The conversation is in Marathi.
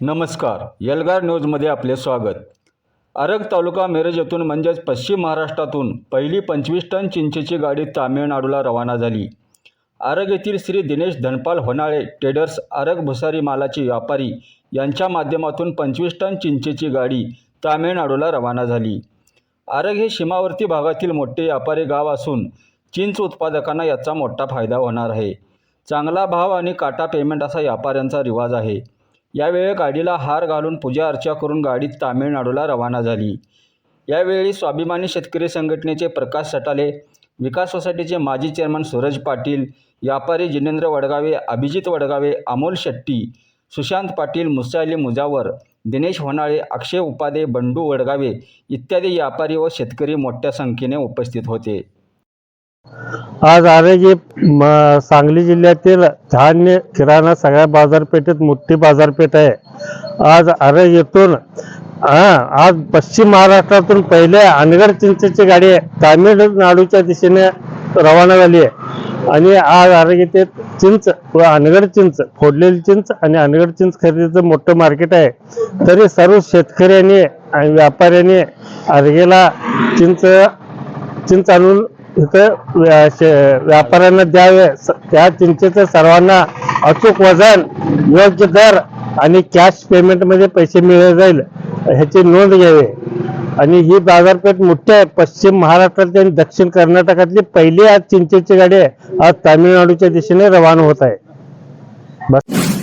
नमस्कार. यलगार न्यूजमध्ये आपले स्वागत. आरग तालुका मिरज येथून म्हणजेच पश्चिम महाराष्ट्रातून पहिली पंचवीस टन चिंचेची गाडी तामिळनाडूला रवाना झाली. आरग येथील श्री दिनेश धनपाल होनाळे ट्रेडर्स आरग भुसारी मालाची व्यापारी यांच्या माध्यमातून पंचवीस टन चिंचेची गाडी तामिळनाडूला रवाना झाली. आरग हे सीमावर्ती भागातील मोठे व्यापारी गाव असून चिंच उत्पादकांना याचा मोठा फायदा होणार आहे. चांगला भाव आणि काटा पेमेंट असा व्यापाऱ्यांचा रिवाज आहे. यावेळी गाडीला हार घालून पूजा अर्चा करून गाडी तामिळनाडूला रवाना झाली. यावेळी स्वाभिमानी शेतकरी संघटनेचे प्रकाश सटाले विकास सोसायटीचे माजी चेअरमन सूरज पाटील व्यापारी जिनेंद्र वडगावे अभिजित वडगावे अमोल शेट्टी सुशांत पाटील मुसाली मुजावर दिनेश होनाळे अक्षय उपादे बंडू वडगावे इत्यादी व्यापारी व शेतकरी मोठ्या संख्येने उपस्थित होते. आज आरोग्य म- सांगली जिल्ह्यातील धान्य किराणा सगळ्या बाजारपेठेत मोठी बाजारपेठ आहे. आज आरोग्यतून येथून आज पश्चिम महाराष्ट्रातून पहिले अनगड चिंचेची गाडी तामिळनाडूच्या दिशेने रवाना झाली आहे. आणि आज आरोग्य चिंच व अनगड चिंच फोडलेली चिंच आणि अनगड चिंच खरेदीचं मोठं मार्केट आहे. तरी सर्व शेतकऱ्यांनी आणि व्यापाऱ्यांनी आरोग्याला चिंच चिंच आणून इथं व्यापाऱ्यांना द्यावे त्या चिंचेचं सर्वांना अचूक वजन योग्य दर आणि कॅश पेमेंटमध्ये पैसे मिळले जाईल ह्याची नोंद घ्यावी. आणि ही बाजारपेठ मोठी आहे. पश्चिम महाराष्ट्रातली आणि दक्षिण कर्नाटकातली पहिली आज चिंचेची गाडी आज तामिळनाडूच्या दिशेने रवाना होत आहे. बस.